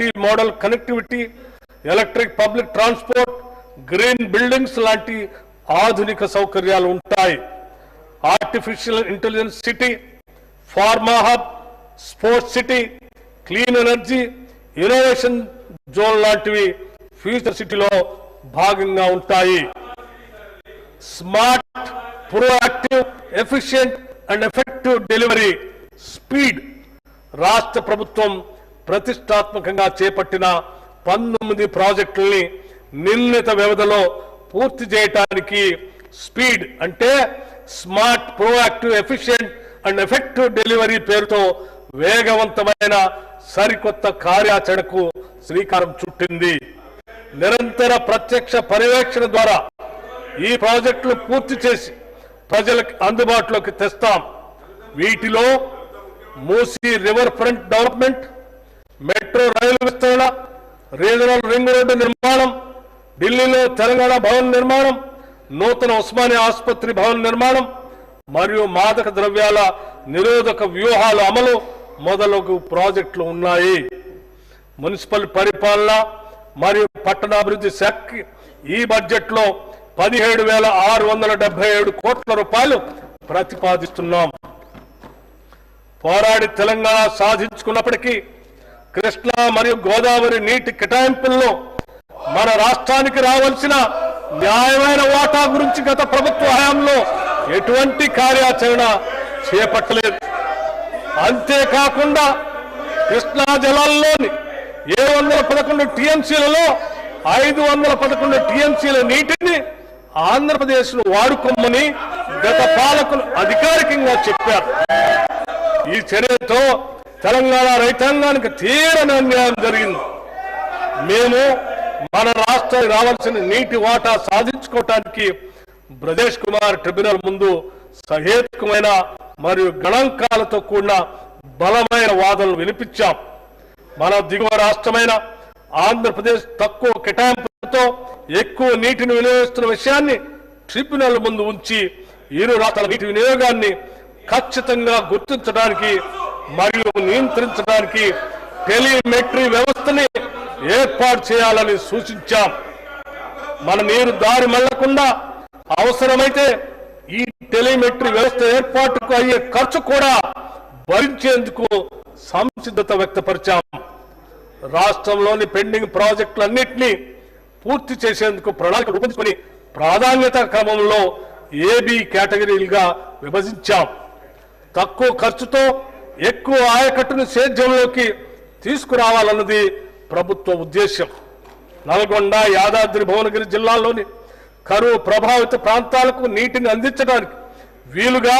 Multi modal connectivity electric public transport green buildings లాంటి ఆధునిక సౌకర్యాలు ఉంటాయి. Artificial intelligence city pharma hub sports city clean energy innovation zone లాంటివి future సిటీలో భాగంగా ఉంటాయి. Smart proactive efficient and effective delivery speed రాష్ట్ర ప్రభుత్వం ప్రతిష్టాత్మకంగా చేపట్టిన పంతొమ్మిది ప్రాజెక్టుల్ని నిర్ణీత వ్యవధిలో పూర్తి చేయటానికి స్పీడ్ అంటే smart proactive efficient and effective delivery పేరుతో వేగవంతమైన సరికొత్త కార్యాచరణకు శ్రీకారం చుట్టింది. నిరంతర ప్రత్యక్ష పర్యవేక్షణ ద్వారా ఈ ప్రాజెక్టులు పూర్తి చేసి ప్రజలకు అందుబాటులోకి తెస్తాం. వీటిలో Musi river front development metro rail విస్తరణ రీజనల్ రింగ్ రోడ్డు నిర్మాణం ఢిల్లీలో తెలంగాణ భవన్ నిర్మాణం నూతన ఉస్మానియా ఆసుపత్రి భవన్ నిర్మాణం మరియు మాదక ద్రవ్యాల నిరోధక వ్యూహాల అమలు మొదలగు ప్రాజెక్టులు ఉన్నాయి. మున్సిపల్ పరిపాలన మరియు పట్టణాభివృద్ధి శాఖ ఈ బడ్జెట్లో పదిహేడు వేల ఆరు వందల డెబ్బై ఏడు కోట్ల రూపాయలు ప్రతిపాదిస్తున్నాం. పోరాడి తెలంగాణ సాధించుకున్నప్పటికీ కృష్ణా మరియు గోదావరి నీటి కేటాయింపుల్లో మన రాష్ట్రానికి రావాల్సిన న్యాయమైన వాటా గురించి గత ప్రభుత్వ హయాంలో ఎటువంటి కార్యాచరణ చేపట్టలేదు. అంతేకాకుండా కృష్ణా జలాల్లోని ఏడు వందల పదకొండు టీఎంసీలలో ఐదు వందల పదకొండు టీఎంసీల నీటిని ఆంధ్రప్రదేశ్ వాడుకోమని గత పాలకులు అధికారికంగా చెప్పారు. ఈ చర్యతో తెలంగాణ రైతాంగానికి తీరని అన్యాయం జరిగింది. మేము మన రాష్ట్రానికి రావాల్సిన నీటి వాటా సాధించుకోవటానికి బ్రజేష్ కుమార్ ట్రిబ్యునల్ ముందు సహేతుకమైన మరియు గణాంకాలతో కూడిన బలమైన వాదనలు వినిపించాం. మన దిగువ రాష్ట్రమైన ఆంధ్రప్రదేశ్ తక్కువ కేటాయింపులతో ఎక్కువ నీటిని వినియోగిస్తున్న విషయాన్ని ట్రిబ్యునల్ ముందు ఉంచి ఇరు రాష్ట్రాల నీటి వినియోగాన్ని ఖచ్చితంగా గుర్తించడానికి మరియు నియంత్రించడానికి టెలిమెట్రీ వ్యవస్థని ఏర్పాటు చేయాలని సూచించాం. మన నీరు దారి మళ్ళకుండా అవసరమైతే ఈ టెలిమెట్రీ వ్యవస్థ ఏర్పాటుకు అయ్యే ఖర్చు కూడా భరించేందుకు సంసిద్ధత వ్యక్తపరిచాం. రాష్ట్రంలోని పెండింగ్ ప్రాజెక్టులన్నింటినీ పూర్తి చేసేందుకు ప్రణాళిక రూపొందించుకొని ప్రాధాన్యత క్రమంలో ఏబి కేటగిరీలుగా విభజించాం. తక్కువ ఖర్చుతో ఎక్కువ ఆయకట్టును సేద్యంలోకి తీసుకురావాలన్నది ప్రభుత్వ ఉద్దేశం నల్గొండ యాదాద్రి భువనగిరి జిల్లాల్లోని కరువు ప్రభావిత ప్రాంతాలకు నీటిని అందించడానికి వీలుగా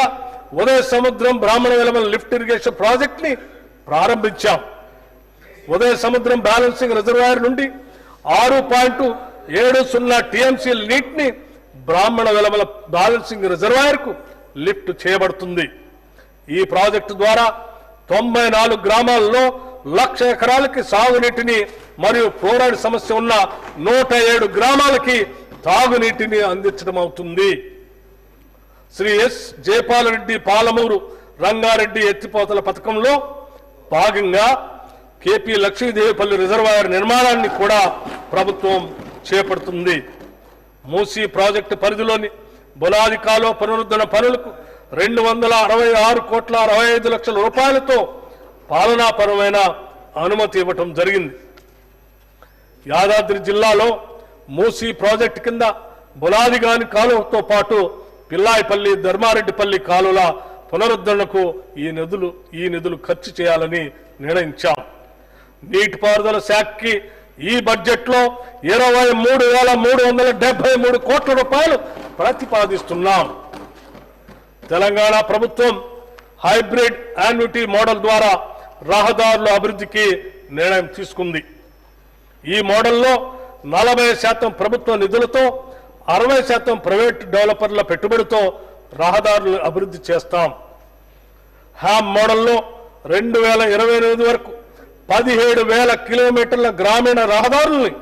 ఉదయ సముద్రం బ్రాహ్మణ వెలమల లిఫ్ట్ ఇరిగేషన్ ప్రాజెక్ట్ని ప్రారంభించాం. ఉదయ సముద్రం బ్యాలెన్సింగ్ రిజర్వాయర్ నుండి ఆరు పాయింట్ ఏడు సున్నా టీఎంసీల నీటిని బ్రాహ్మణ వెలమల బ్యాలెన్సింగ్ రిజర్వాయర్కు లిఫ్ట్ చేయబడుతుంది. ఈ ప్రాజెక్టు ద్వారా తొంభై నాలుగు గ్రామాల్లో లక్ష ఎకరాలకి సాగునీటిని మరియు ఫ్లోరైడ్ సమస్య ఉన్న నూట ఏడు గ్రామాలకి తాగునీటిని అందించడం అవుతుంది. శ్రీ ఎస్ జయపాలరెడ్డి పాలమూరు రంగారెడ్డి ఎత్తిపోతల పథకంలో భాగంగా కేపీ లక్ష్మీదేవిపల్లి రిజర్వాయర్ నిర్మాణాన్ని కూడా ప్రభుత్వం చేపడుతుంది. మూసీ ప్రాజెక్టు పరిధిలోని బులాది కాలువ పునరుద్ధరణ పనులకు రెండు వందల అరవై ఆరు కోట్ల అరవై ఐదు లక్షల రూపాయలతో పాలనాపరమైన అనుమతి ఇవ్వటం జరిగింది. యాదాద్రి జిల్లాలో మూసీ ప్రాజెక్టు కింద బులాదిగాని కాలువతో పాటు పిల్లాయిపల్లి ధర్మారెడ్డిపల్లి కాలువల పునరుద్ధరణకు ఈ నిధులు ఈ నిధులు ఖర్చు చేయాలని నిర్ణయించాం. నీటిపారుదల శాఖకి ఈ బడ్జెట్లో ఇరవై మూడు వేల మూడు వందల డెబ్బై మూడు కోట్ల రూపాయలు ప్రతిపాదిస్తున్నాం. తెలంగాణ ప్రభుత్వం హైబ్రిడ్ యాన్యుటీ మోడల్ ద్వారా రహదారుల అభివృద్ధికి నిర్ణయం తీసుకుంది. ఈ మోడల్లో నలభై శాతం ప్రభుత్వ నిధులతో అరవై శాతం ప్రైవేట్ డెవలపర్ల పెట్టుబడితో రహదారులు అభివృద్ధి చేస్తాం. హ్యామ్ మోడల్లో రెండు వేల ఇరవై ఎనిమిది వరకు పదిహేడు వేల కిలోమీటర్ల గ్రామీణ రహదారుల్ని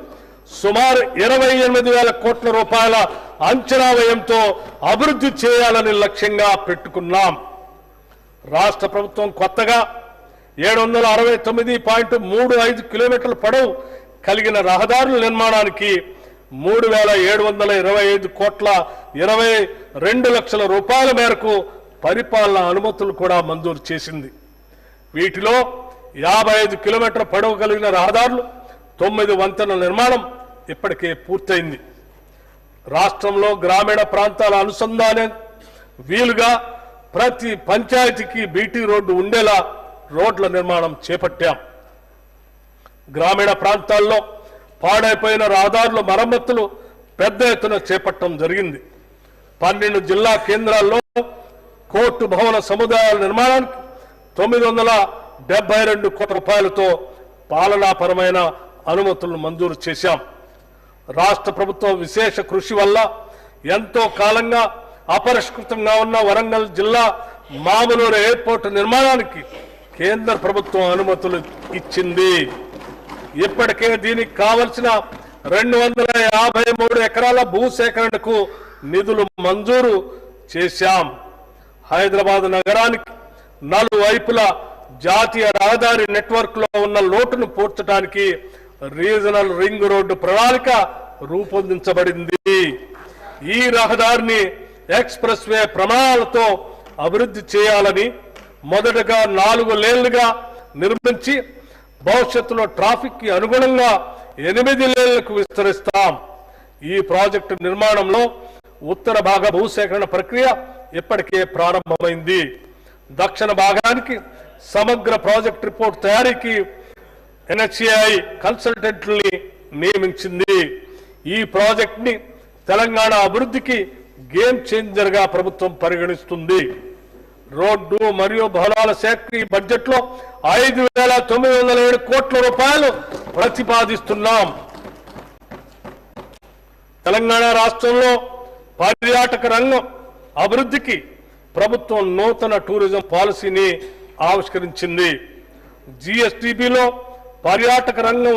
సుమారు ఇరవై ఎనిమిది వేల కోట్ల రూపాయల అంచనా వ్యయంతో అభివృద్ధి చేయాలని లక్ష్యంగా పెట్టుకున్నాం. రాష్ట్ర ప్రభుత్వం కొత్తగా ఏడు వందల అరవై తొమ్మిది పాయింట్ మూడు ఐదు కిలోమీటర్ల పొడవు కలిగిన రహదారుల నిర్మాణానికి మూడు వేల ఏడు వందల ఇరవై ఐదు కోట్ల ఇరవై రెండు లక్షల రూపాయల మేరకు పరిపాలన అనుమతులు కూడా మంజూరు చేసింది. వీటిలో యాభై ఐదు కిలోమీటర్ల పొడవు కలిగిన రహదారులు తొమ్మిది వంతెనల నిర్మాణం ఇప్పటికే పూర్తయింది. రాష్ట్రంలో గ్రామీణ ప్రాంతాల అనుసంధానం వీలుగా ప్రతి పంచాయతీకి బీటీ రోడ్డు ఉండేలా రోడ్ల నిర్మాణం చేపట్టాం. గ్రామీణ ప్రాంతాల్లో పాడైపోయిన రహదారుల మరమ్మతులు పెద్ద ఎత్తున చేపట్టడం జరిగింది. పన్నెండు జిల్లా కేంద్రాల్లో కోర్టు భవన సముదాయాల నిర్మాణానికి తొమ్మిది వందల డెబ్బై రెండు కోట్ల రూపాయలతో పాలనాపరమైన అనుమతులను మంజూరు చేశాం. రాష్ట్ర ప్రభుత్వం విశేష కృషి వల్ల ఎంతో కాలంగా అపరిష్కృతంగా ఉన్న వరంగల్ జిల్లా మామూలూరు ఎయిర్పోర్ట్ నిర్మాణానికి కేంద్ర ప్రభుత్వం అనుమతులు ఇచ్చింది. ఇప్పటికే దీనికి కావలసిన రెండు వందల యాభై మూడు ఎకరాల భూసేకరణకు నిధులు మంజూరు చేశాం. హైదరాబాద్ నగరానికి నలువైపులా జాతీయ రహదారి నెట్వర్క్లో ఉన్న లోటును పూడ్చడానికి రీజనల్ రింగ్ రోడ్డు ప్రణాళిక రూపొందించబడింది. ఈ రహదారిని ఎక్స్ప్రెస్ వే ప్రమాణాలతో అభివృద్ధి చేయాలని మొదటగా నాలుగు లేన్లుగా నిర్మించి భవిష్యత్తులో ట్రాఫిక్కి అనుగుణంగా ఎనిమిది లేన్లకు విస్తరిస్తాం. ఈ ప్రాజెక్టు నిర్మాణంలో ఉత్తర భాగ భూసేకరణ ప్రక్రియ ఇప్పటికే ప్రారంభమైంది. దక్షిణ భాగానికి సమగ్ర ప్రాజెక్ట్ రిపోర్ట్ తయారీకి ఎన్హెచ్ఐ కన్సల్టెంట్ని నియమించింది. ఈ ప్రాజెక్ట్ని తెలంగాణ అభివృద్ధికి గేమ్ చేంజర్గా ప్రభుత్వం పరిగణిస్తుంది. రోడ్డు మరియు భవనాల శాఖ ఈ బడ్జెట్లో ఐదు వేల తొమ్మిది వందల ఏడు కోట్ల రూపాయలు ప్రతిపాదిస్తున్నాం. తెలంగాణ రాష్ట్రంలో పర్యాటక రంగం అభివృద్ధికి ప్రభుత్వం నూతన టూరిజం పాలసీని ఆవిష్కరించింది. జిఎస్టిబిలో పర్యాటక రంగం